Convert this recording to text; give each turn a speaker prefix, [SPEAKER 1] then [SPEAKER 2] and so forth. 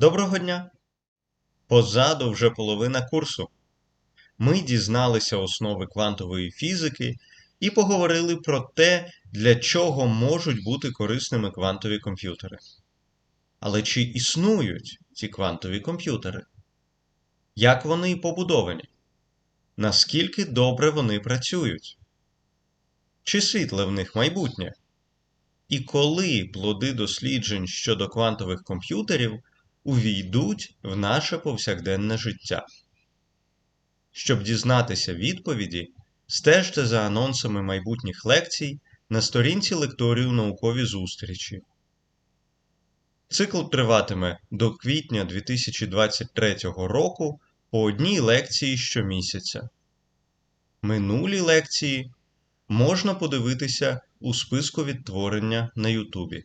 [SPEAKER 1] Доброго дня! Позаду вже половина курсу. Ми дізналися основи квантової фізики і поговорили про те, для чого можуть бути корисними квантові комп'ютери. Але чи існують ці квантові комп'ютери? Як вони побудовані? Наскільки добре вони працюють? Чи світле в них майбутнє? І коли плоди досліджень щодо квантових комп'ютерів увійдуть в наше повсякденне життя? Щоб дізнатися відповіді, стежте за анонсами майбутніх лекцій на сторінці лекторію наукові зустрічі. Цикл триватиме до квітня 2023 року по одній лекції щомісяця. Минулі лекції можна подивитися у списку відтворення на Ютубі.